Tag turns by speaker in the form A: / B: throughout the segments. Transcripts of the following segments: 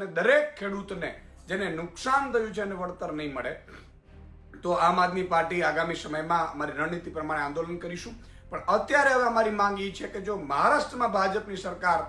A: અને દરેક ખેડૂતને જેને નુકસાન થયું છે એને વળતર નહીં મળે, તો આમ આદમી પાર્ટી આગામી સમયમાં અમારી રણનીતિ પ્રમાણે આંદોલન કરીશું. પણ અત્યારે હવે અમારી માંગ એ છે કે જો મહારાષ્ટ્રમાં ભાજપની સરકાર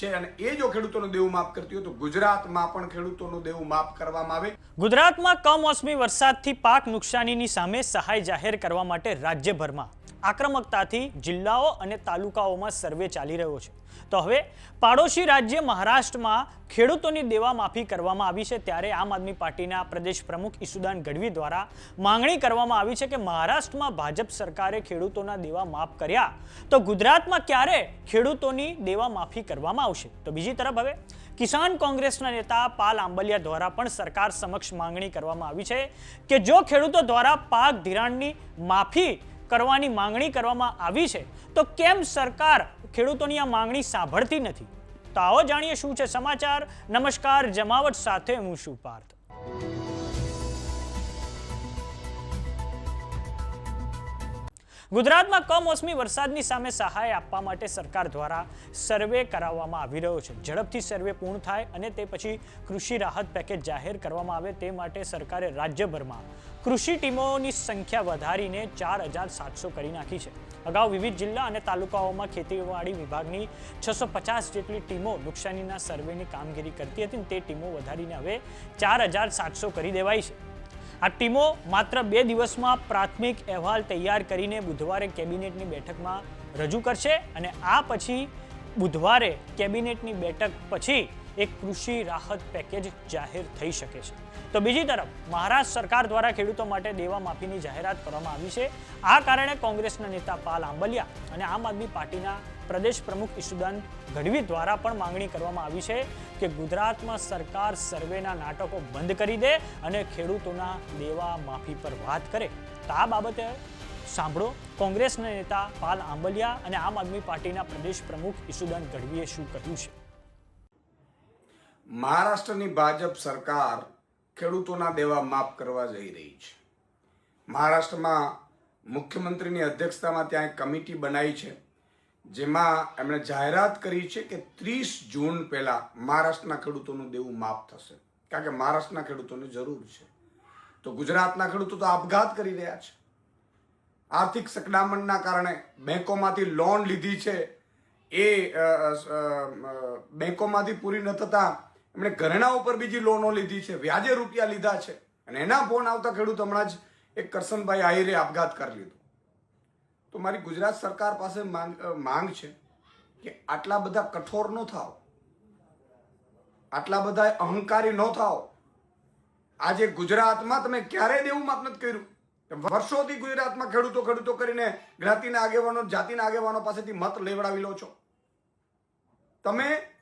A: છે અને એ જો ખેડૂતોનું દેવું માફ કરતી હોય, તો ગુજરાતમાં પણ ખેડૂતોનું દેવું માફ કરવામાં આવે.
B: ગુજરાતમાં કમોસમી વરસાદથી પાક નુકસાનીની સામે સહાય જાહેર કરવા માટે રાજ્યભરમાં આક્રમકતાથી જિલ્લાઓ અને તાલુકાઓમાં સર્વે ચાલી રહ્યો છે. તો હવે પાડોશી રાજ્ય મહારાષ્ટ્રમાં ખેડૂતોની દેવા માફી કરવામાં આવી છે ત્યારે આમ આદમી પાર્ટીના પ્રદેશ પ્રમુખ ઈસુદાન ગઢવી દ્વારા માંગણી કરવામાં આવી છે કે મહારાષ્ટ્રમાં ભાજપ સરકારે ખેડૂતોના દેવા માફ કર્યા. તો ગુજરાતમાં ક્યારે ખેડૂતોની દેવા માફી કરવામાં આવશે? તો બીજી તરફ હવે કિસાન કોંગ્રેસના નેતા પાલ આંબલિયા દ્વારા પણ સરકાર સમક્ષ માંગણી કરવામાં આવી છે કે જો ખેડૂતો દ્વારા પાક ધિરાણની માફી કરવાની માંગણી કરવામાં આવી છે, તો કેમ સરકાર ખેડૂતોની આ માંગણી સાંભળતી નથી. તો આવો જાણીએ શું છે સમાચાર. નમસ્કાર, જમાવટ સાથે હું શું પાર્થ. ગુજરાતમાં કમોસમી વરસાદની સામે સહાય આપવા માટે સરકાર દ્વારા સર્વે કરાવવામાં આવી રહ્યો છે. ઝડપથી સર્વે પૂર્ણ થાય અને તે પછી કૃષિ રાહત પેકેજ જાહેર કરવામાં આવે તે માટે સરકારે રાજ્યભરમાં કૃષિ ટીમોની સંખ્યા વધારીને ચાર હજાર સાતસો કરી નાખી છે. અગાઉ વિવિધ જિલ્લા અને તાલુકાઓમાં ખેતીવાડી વિભાગની છસો પચાસ જેટલી ટીમો નુકસાનીના સર્વેની કામગીરી કરતી હતી તે ટીમો વધારીને હવે ચાર હજાર સાતસો કરી દેવાઈ છે. આ ટીમો માત્ર બે દિવસમાં પ્રાથમિક અહેવાલ તૈયાર કરીને બુધવારે કેબિનેટની બેઠકમાં રજૂ કરશે અને આ પછી બુધવારે કેબિનેટની બેઠક પછી એક કૃષિ રાહત પેકેજ જાહેર થઈ શકે છે. તો બીજી તરફ, મહારાષ્ટ્ર સરકાર દ્વારા ખેડૂતો માટે દેવા માફીની જાહેરાત કરવામાં આવી છે. આ કારણે કોંગ્રેસના નેતા પાલ આંબલિયા અને આમ આદમી પાર્ટીના પ્રદેશ પ્રમુખ ઈશુદાન ગઢવી દ્વારા પણ માંગણી કરવામાં આવી છે કે ગુજરાતમાં સરકાર સર્વેના નાટકો બંધ કરી દે અને ખેડૂતોના દેવા માફી પર વાત કરે. તો આ બાબતે સાંભળો, કોંગ્રેસના નેતા પાલ આંબલિયા અને આમ આદમી પાર્ટીના પ્રદેશ પ્રમુખ ઈસુદાન ગઢવીએ શું કહ્યું છે.
A: મહારાષ્ટ્રની ભાજપ સરકાર ખેડૂતોના દેવા માફ કરવા જઈ રહી છે. મહારાષ્ટ્રમાં મુખ્યમંત્રીની અધ્યક્ષતામાં ત્યાં એક કમિટી બનાવી છે, જેમાં એમણે જાહેરાત કરી છે કે ત્રીસ જૂન પહેલા મહારાષ્ટ્રના ખેડૂતોનું દેવું માફ થશે. કારણ કે મહારાષ્ટ્રના ખેડૂતોને જરૂર છે. તો ગુજરાતના ખેડૂતો તો આપઘાત કરી રહ્યા છે. આર્થિક સકડામણના કારણે બેંકોમાંથી લોન લીધી છે. એ બેંકોમાંથી પૂરી ન થતા એમણે ઘરેણા ઉપર બીજી લોનો લીધી છે. વ્યાજે રૂપિયા લીધા છે. અને એના ફોન આવતા ખેડૂત હમણાં જ એક કરસનભાઈ આહિરે આપઘાત કરી લીધો. તો મારી ગુજરાત સરકાર પાસે માંગ માંગ છે કે આટલા બધા કઠોર ન થાવ આટલા બધા અહંકારી ન થાવ આજે ગુજરાતમાં તમે ક્યારેય દેવું માફ નથી કર્યું. વર્ષોથી ગુજરાતમાં ખેડૂતો ખેડૂતો કરીને જ્ઞાતિના આગેવાનો, જાતિના આગેવાનો પાસેથી મત લેવડાવી લો છો. તમે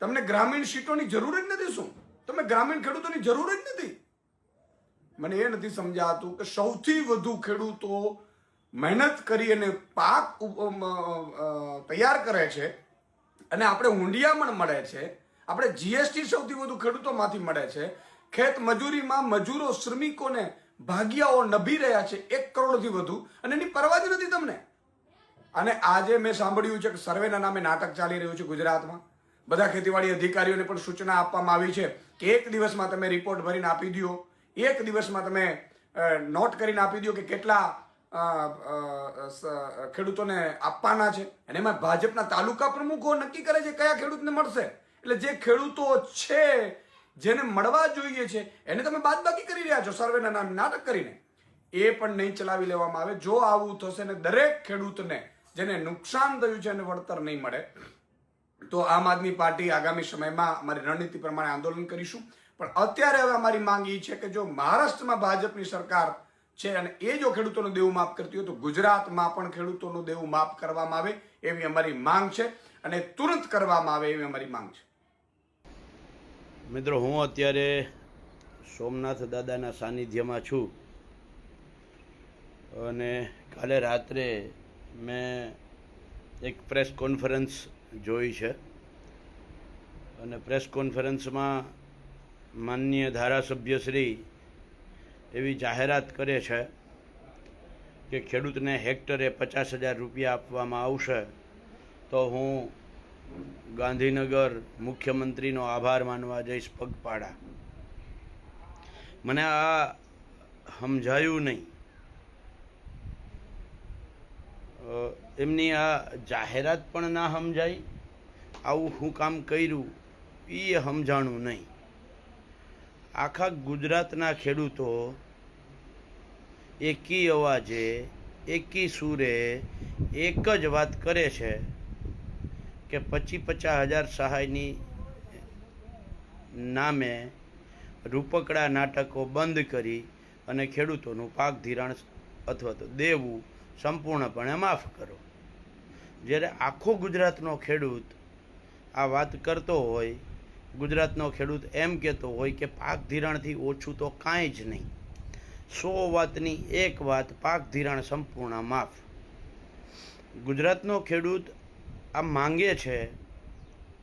A: તમને ગ્રામીણ સીટોની જરૂર જ નથી શું? તમે ગ્રામીણ ખેડૂતોની જરૂર જ નથી. મને એ નથી સમજાતું કે સૌથી વધુ ખેડૂતો મહેનત કરી અને પાક તૈયાર કરે છે અને આપણે હુંડિયામણ મળે છે. આપણે જીએસટી સૌથી વધુ ખેડૂતોમાંથી મળે છે. ખેત મજૂરીમાં મજૂરો, શ્રમિકોને ભાગિયાઓ નભી રહ્યા છે એક કરોડથી વધુ અને એની પરવા જ નથી તમને. અને આજે મેં સાંભળ્યું છે કે સર્વેના નામે નાટક ચાલી રહ્યું છે ગુજરાતમાં. બધા ખેતીવાડી અધિકારીઓને પણ સૂચના આપવામાં આવી છે કે એક દિવસમાં તમે રિપોર્ટ ભરીને આપી દો એક દિવસમાં તમે નોટ કરીને આપી દો કે કેટલા ખેડૂતોને આપવાના છે. અને એમાં ભાજપના તાલુકા પ્રમુખો નક્કી કરે છે કયા ખેડૂતને મળશે. એટલે જે ખેડૂતો છે, જેને મળવા જોઈએ છે, એને તમે બાદબાકી કરી રહ્યા છો સર્વેના નામ નાટક કરીને. એ પણ નહીં ચલાવી લેવામાં આવે. જો આવું થશે ને દરેક ખેડૂતને જેને નુકસાન થયું છે એને વળતર નહીં મળે. તો આમ આદમી પાર્ટી આગામી સમયમાં અમારી રણનીતિ પ્રમાણે આંદોલન કરીશું. પણ અત્યારે હવે અમારી માંગ એ છે કે જો મહારાષ્ટ્રમાં ભાજપની સરકાર છે અને એ જો ખેડૂતોનું દેવું માફ કરતી હોય તો ગુજરાતમાં પણ ખેડૂતોનું દેવું માફ કરવામાં આવે એવી અમારી માંગ છે અને તુરંત કરવામાં આવે એવી અમારી માંગ છે.
C: મિત્રો, હું અત્યારે સોમનાથ દાદાના સાનિધ્યમાં છું અને કાલે રાત્રે મેં એક પ્રેસ કોન્ફરન્સ જોઈ છે. અને પ્રેસ કોન્ફરન્સમાં માનનીય ધારાસભ્યશ્રી એવી જાહેરાત કરે છે કે ખેડૂતને હેક્ટરે પચાસ હજાર રૂપિયા આપવામાં આવશે, તો હું ગાંધીનગર મુખ્યમંત્રીનો આભાર માનવા જઈશ પગપાળા. મને આ સમજાયું નહીં. એમની આ જાહેરાત પણ ના સમજાય. આવું હું કામ કર્યું એ સમજાણું નહીં. આખા ગુજરાતના ખેડૂતો એકી અવાજે, એકી સુરે એક જ વાત કરે છે કે પચીસ પચાસ હજાર સહાયની નામે રૂપકડા નાટકો બંધ કરી અને ખેડૂતોનું પાક ધિરાણ અથવા તો દેવું સંપૂર્ણપણે માફ કરો. જ્યારે આખો ગુજરાતનો ખેડૂત આ વાત કરતો હોય, ગુજરાતનો ખેડૂત એમ કહેતો હોય કે પાક ધિરાણથી ઓછું તો કાંઈ જ નહીં. સો વાતની એક વાત, પાક ધિરાણ સંપૂર્ણ માફ. ગુજરાતનો ખેડૂત આ માંગે છે,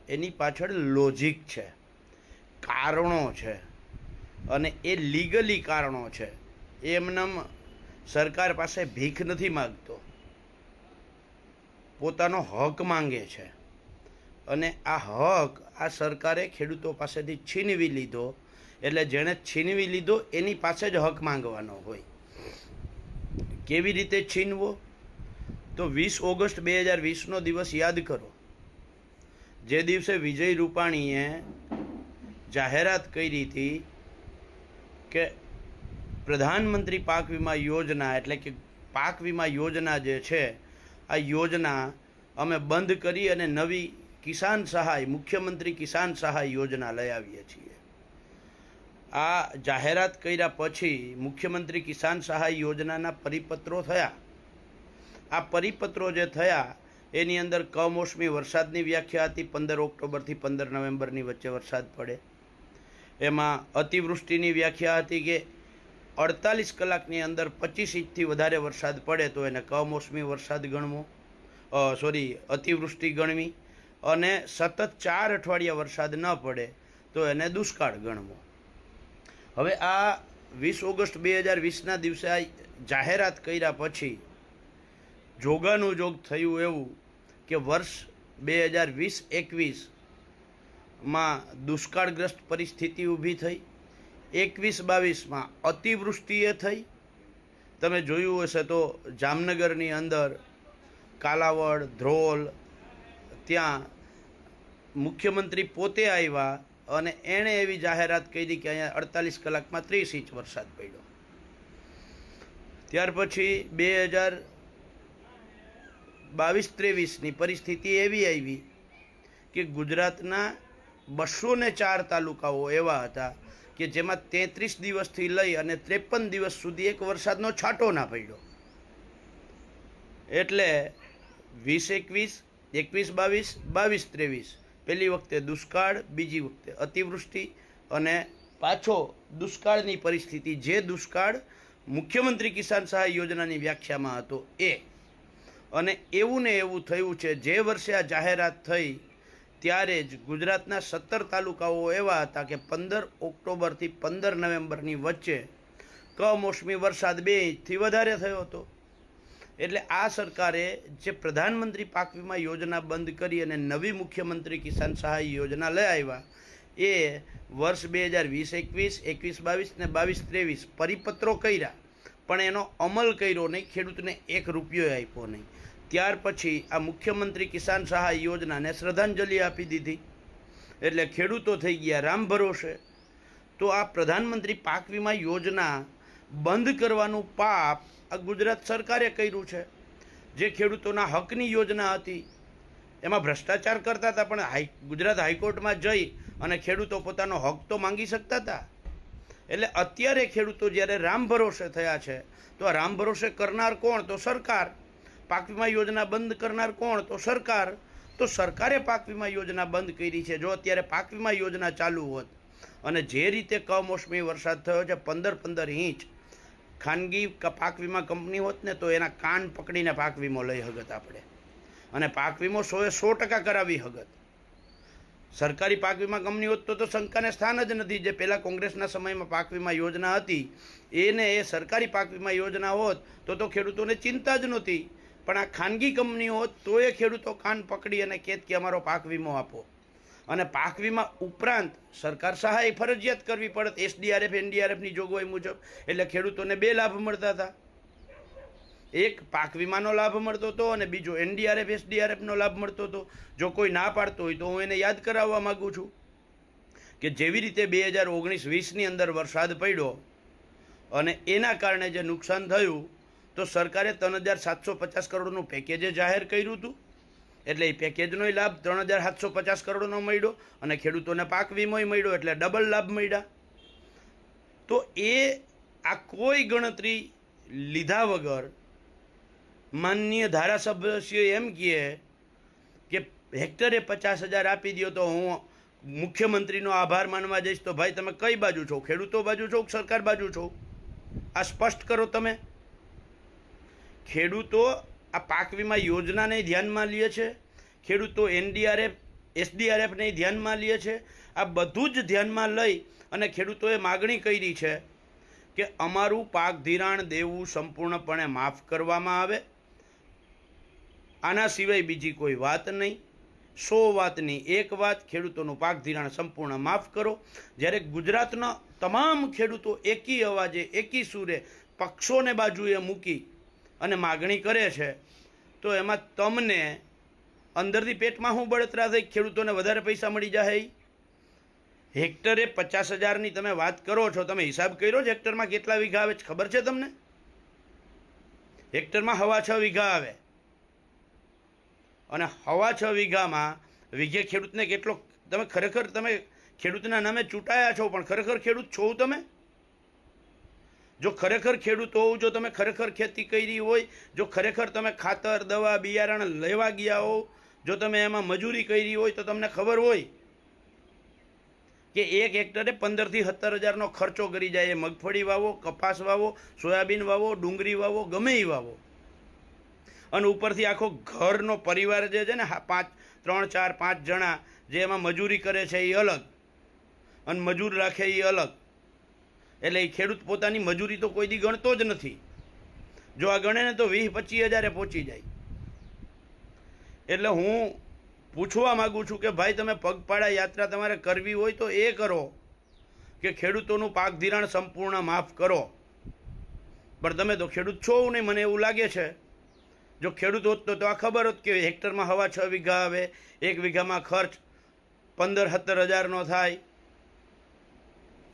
C: એની પાછળ લોજિક છે, કારણો છે, અને એ લીગલી કારણો છે. એમનેમ સરકાર પાસે ભીખ નથી માગતો. પોતાનો હક માંગે છે. અને આ હક આ સરકારે ખેડૂતો પાસેથી છીનવી લીધો. એટલે જેણે છીનવી લીધો, એની પાસે જ હક માંગવાનો હોય. કેવી રીતે છીનવો? તો વીસ ઓગસ્ટ બે હજાર વીસનો દિવસ યાદ કરો. જે દિવસે વિજય રૂપાણીએ જાહેરાત કરી હતી કે પ્રધાનમંત્રી પાક વીમા યોજના, એટલે કે પાક વીમા યોજના જે છે આ યોજના અમે બંધ કરી અને નવી કિસાન સહાય, મુખ્યમંત્રી કિસાન સહાય યોજના લઈ આવીએ છીએ. આ જાહેરાત કર્યા પછી મુખ્યમંત્રી કિસાન સહાય યોજનાના પરિપત્રો થયા. આ પરિપત્રો જે થયા, એની અંદર કમોસમી વરસાદની વ્યાખ્યા હતી, પંદર ઓક્ટોબરથી પંદર નવેમ્બરની વચ્ચે વરસાદ પડે. એમાં અતિવૃષ્ટિની વ્યાખ્યા હતી કે અડતાલીસ કલાકની અંદર પચીસ ઇંચથી વધારે વરસાદ પડે તો એને કમોસમી વરસાદ ગણવો સોરી, અતિવૃષ્ટિ ગણવી અને સતત ચાર અઠવાડિયા વરસાદ ન પડે તો એને દુષ્કાળ ગણવો. હવે આ વીસ ઓગસ્ટ બે હજાર વીસના દિવસે જાહેરાત કર્યા પછી જોગાનું જોગ થયું એવું કે વર્ષ બે હજાર વીસ એકવીસમાં દુષ્કાળગ્રસ્ત પરિસ્થિતિ ઊભી થઈ. એકવીસ બાવીસમાં અતિવૃષ્ટિએ થઈ. તમે જોયું હશે તો જામનગરની અંદર કાલાવડ, ધ્રોલ, ત્યાં મુખ્યમંત્રી પોતે આવ્યા અને એણે એવી જાહેરાત કરી કે અહીંયા અડતાલીસ કલાકમાં ત્રીસ ઇંચ વરસાદ પડ્યો. ત્યાર પછી બે હજાર બાવીસ ત્રેવીસની પરિસ્થિતિ એવી આવી કે ગુજરાતના બસો ને ચાર તાલુકાઓ એવા હતા કે જેમાં તેત્રીસ દિવસથી લઈ અને ત્રેપન દિવસ સુધી એક વરસાદનો છાંટો ના પડ્યો. એટલે વીસ એકવીસ એકવીસ બાવીસ બાવીસ ત્રેવીસ. પહેલી વખતે દુષ્કાળ, બીજી વખતે અતિવૃષ્ટિ અને પાછો દુષ્કાળની પરિસ્થિતિ. જે દુષ્કાળ મુખ્યમંત્રી કિસાન સહાય યોજનાની વ્યાખ્યામાં હતો એ. અને એવું ને એવું થયું છે. જે વર્ષે આ જાહેરાત થઈ ત્યારે જ ગુજરાતના સત્તર તાલુકાઓ એવા હતા કે પંદર ઓક્ટોબરથી પંદર નવેમ્બરની વચ્ચે કમોસમી વરસાદ બે ઇંચથી વધારે થયો હતો. એટલે આ સરકારે જે પ્રધાનમંત્રી પાક વીમા યોજના બંધ કરી અને નવી મુખ્યમંત્રી કિસાન સહાય યોજના લઈ આવ્યા, એ વર્ષ બે હજાર વીસ, એકવીસ એકવીસ, બાવીસ ને બાવીસ, ત્રેવીસ પરિપત્રો કર્યા. પણ એનો અમલ કર્યો નહીં, ખેડૂતને એક રૂપિયો આપ્યો નહીં. ત્યાર પછી આ મુખ્યમંત્રી કિસાન સહાય યોજનાને શ્રદ્ધાંજલિ આપી દીધી. એટલે ખેડૂતો થઈ ગયા, રામ ભરોસે. તો આ પ્રધાનમંત્રી પાક વીમા યોજના બંધ કરવાનું પાપ આ ગુજરાત સરકારે કર્યું છે. જે ખેડૂતોના હકની યોજના હતી, એમાં ભ્રષ્ટાચાર કરતા હતા, પણ હાઈ, ગુજરાત હાઈકોર્ટમાં જઈ અને ખેડૂતો પોતાનો હક તો માંગી શકતા હતા. એટલે અત્યારે ખેડૂતો જ્યારે રામ ભરોસે થયા છે, તો આ રામ ભરોસે કરનાર કોણ? તો સરકાર. પાક વીમા યોજના બંધ કરનાર કોણ? તો સરકાર. તો સરકારે પાક વીમા યોજના બંધ કરી છે. જો અત્યારે પાક વીમા યોજના ચાલુ હોત અને જે રીતે કમોસમી વરસાદ થયો છે, પંદર પંદર ઇંચ, ખાનગી પાક વીમા કંપની હોત ને, તો એના કાન પકડીને પાક વીમો લઈ હગત આપણે. અને પાક વીમો સોએ સો ટકા કરાવી હગત. સરકારી પાક વીમા કંપની હોત તો તો શંકાને સ્થાન જ નથી. જે પહેલાં કોંગ્રેસના સમયમાં પાક વીમા યોજના હતી, એને એ સરકારી પાક વીમા યોજના હોત તો તો ખેડૂતોને ચિંતા જ નહોતી. પણ આ ખાનગી કંપનીઓ તોય ખેડૂતો કાન પકડી અને કહેત કે અમારો પાક વીમો આપો. અને પાક વીમા ઉપરાંત સરકાર સહાય ફરજિયાત કરવી પડત. એસડીઆરએફ, એનડીઆરએફની જોગવાઈ મુજબ. એટલે ખેડૂતોને બે લાભ મળતા હતા. એક, પાક વીમાનો લાભ મળતો હતો અને બીજો, એનડીઆરએફ, એસડીઆરએફનો લાભ મળતો હતો. જો કોઈ ના પાડતો હોય તો હું એને યાદ કરાવવા માગું છું કે જેવી રીતે બે હજાર ઓગણીસ વીસની અંદર વરસાદ પડ્યો અને એના કારણે જે નુકસાન થયું તો સરકારે ત્રણ હજાર સાતસો પચાસ કરોડનું પેકેજ જાહેર કર્યું હતું. એટલે એ પેકેજનોય લાભ ત્રણ હજાર સાતસો પચાસ કરોડનો મળ્યો અને ખેડૂતોને પાક વીમોય મળ્યો એટલે ડબલ લાભ મળ્યા. તો એ આ કોઈ ગણતરી લીધા વગર માનનીય ધારાસભ્યશ્રીઓ એમ કહે કે હેક્ટરે પચાસ હજાર આપી દો તો હું મુખ્યમંત્રીનો આભાર માનવા જઈશ તો ભાઈ તમે કઈ બાજુ છો? ખેડૂતો બાજુ છો સરકાર બાજુ છો? આ સ્પષ્ટ કરો તમે. ખેડૂતો આ પાક વીમા યોજનાને ધ્યાનમાં લે છે. ખેડૂતો એનડીઆરએફ, એસડીઆરએફને ધ્યાનમાં લે છે. આ બધું જ ધ્યાનમાં લઈ અને ખેડૂતોએ માગણી કરી છે કે અમારું પાક ધિરાણ દેવું સંપૂર્ણપણે માફ કરવામાં આવે. આના સિવાય બીજી કોઈ વાત નહીં. સો વાતની એક વાત, ખેડૂતોનું પાક ધિરાણ સંપૂર્ણ માફ કરો. જ્યારે ગુજરાતના તમામ ખેડૂતો એકી અવાજે, એકી સુરે પક્ષોને બાજુએ મૂકી અને માગણી કરે છે, તો એમાં તમને અંદરથી પેટમાં શું બળતરા થઈ ખેડૂતોને વધારે પૈસા મળી જાય? હેક્ટરે પચાસ હજારની તમે વાત કરો છો, તમે હિસાબ કર્યો છે હેક્ટરમાં કેટલા વીઘા આવે ખબર છે તમને? હેક્ટરમાં હવા છ વીઘા આવે. અને હવા છ વીઘામાં વીઘે ખેડૂતને કેટલો, તમે ખરેખર તમે ખેડૂતના નામે ચૂંટાયા છો, પણ ખરેખર ખેડૂત છો તમે? જો ખરેખર ખેડૂત હોવ જો તમે ખરેખર ખેતી કરી હોય, જો ખરેખર તમે ખાતર, દવા, બિયારણ લેવા ગયા હોવ જો તમે એમાં મજૂરી કરી હોય, તો તમને ખબર હોય કે એક હેક્ટરે પંદરથી સત્તર હજારનો ખર્ચો કરી જાય. મગફળી વાવો, કપાસ વાવો, સોયાબીન વાવો, ડુંગળી વાવો, ગમે એ વાવો. અને ઉપરથી આખો ઘરનો પરિવાર જે છે ને પાંચ, ત્રણ, ચાર, પાંચ જણા જે એમાં મજૂરી કરે છે એ અલગ. અને મજૂર રાખે એ અલગ. એટલે એ ખેડૂત પોતાની મજૂરી તો કોઈ દી ગણતો જ નથી. જો આ ગણે ને તો વીસ પચીસ હજારે પહોંચી જાય. એટલે હું પૂછવા માગું છું કે ભાઈ તમે પગપાળા યાત્રા તમારે કરવી હોય તો એ કરો કે ખેડૂતોનું પાક ધિરાણ સંપૂર્ણ માફ કરો. પણ તમે તો ખેડૂત છો નહીં, મને એવું લાગે છે. જો ખેડૂત હોત તો આ ખબર હોત કે હેક્ટરમાં હવા છ વીઘા આવે, એક વીઘામાં ખર્ચ પંદર સત્તર હજારનો થાય.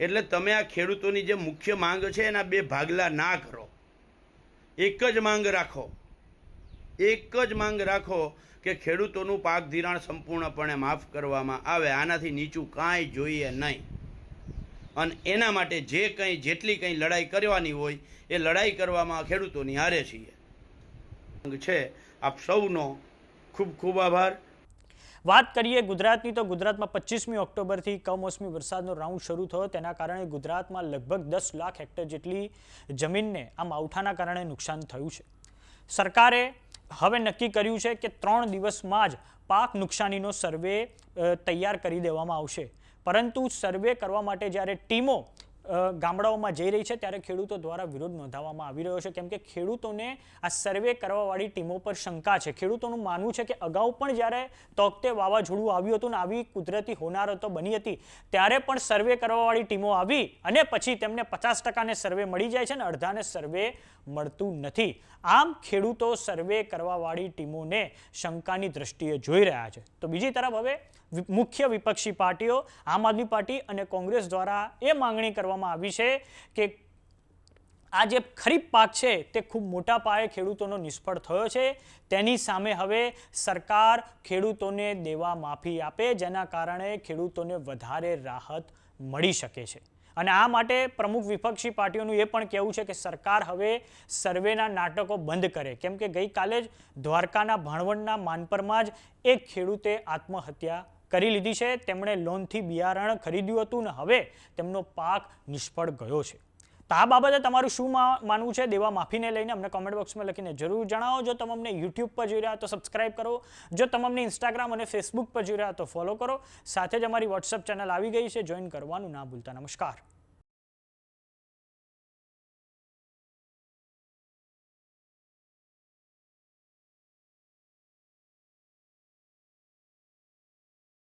C: એટલે તમે આ ખેડૂતોની જે મુખ્ય માંગ છે એના બે ભાગલા ના કરો. એક જ માંગ રાખો. એક જ માંગ રાખો કે ખેડૂતોનું પાક ધિરાણ સંપૂર્ણપણે માફ કરવામાં આવે. આનાથી નીચું કાંઈ જોઈએ નહીં. અને એના માટે જે કંઈ, જેટલી કંઈ લડાઈ કરવાની હોય, એ લડાઈ કરવામાં ખેડૂતોની હારે છીએ. છે. આપ સૌનો ખૂબ ખૂબ આભાર.
B: વાત કરીએ ગુજરાતની, તો ગુજરાતમાં પચીસમી ઓક્ટોબરથી કમોસમી વરસાદનો રાઉન્ડ શરૂ થયો. તેના કારણે ગુજરાતમાં લગભગ દસ લાખ હેક્ટર જેટલી જમીનને આ માવઠાના કારણે નુકસાન થયું છે. સરકારે હવે નક્કી કર્યું છે કે ત્રણ દિવસમાં જ પાક નુકસાનીનો સર્વે તૈયાર કરી દેવામાં આવશે. પરંતુ સર્વે કરવા માટે જ્યારે ટીમો ગામડાઓમાં જઈ રહી છે ત્યારે ખેડૂતો દ્વારા વિરોધ નોંધાવવામાં આવી રહ્યો છે. કેમ કે ખેડૂતોને આ સર્વે કરવાવાળી ટીમો પર શંકા છે. ખેડૂતોનું માનવું છે કે અગાઉ પણ જ્યારે તોકતે વાવાઝોડું આવ્યું હતું ને આવી કુદરતી હોનારતો બની હતી, ત્યારે પણ સર્વે કરવાવાળી ટીમો આવી અને પછી તેમને પચાસ ટકાને સર્વે મળી જાય છે ને અડધાને સર્વે મળતું નથી. આમ ખેડૂતો સર્વે કરવાવાળી ટીમોને શંકાની દ્રષ્ટિએ જોઈ રહ્યા છે. તો બીજી તરફ હવે મુખ્ય વિપક્ષી પાર્ટીઓ, આમ આદમી પાર્ટી અને કોંગ્રેસ દ્વારા એ માંગણી કરવામાં આવી છે કે આ જે ખરીફ પાક છે તે ખૂબ મોટા પાયે ખેડૂતોનો નિષ્ફળ થયો છે. તેની સામે હવે સરકાર ખેડૂતોને દેવા માફી આપે, જેના કારણે ખેડૂતોને વધારે રાહત મળી શકે છે. અને આ માટે પ્રમુખ વિપક્ષી પાર્ટીઓનું એ પણ કહેવું છે કે સરકાર હવે સર્વેના નાટકો બંધ કરે. કેમ કે ગઈકાલે જ દ્વારકાના ભાણવડના માનપરમાં જ એક ખેડૂતે આત્મહત્યા કરી લીધી છે. તેમણે લોનથી બિયારણ ખરીદ્યું હતું ને હવે તેમનો પાક નિષ્ફળ ગયો છે. તો આ બાબતે તમારું શું માનવું છે? દેવા માફીને લઈને અમને કોમેન્ટ બોક્સમાં લખીને જરૂર જણાવો. જો તમે અમને યુટ્યુબ પર જોઈ રહ્યા તો સબસ્ક્રાઇબ કરો. જો તમે અમને ઇન્સ્ટાગ્રામ અને ફેસબુક પર જોઈ રહ્યા તો ફોલો કરો. સાથે જ અમારી વોટ્સઅપ ચેનલ આવી ગઈ છે. જોઈન કરવાનું ના ભૂલતા. નમસ્કાર.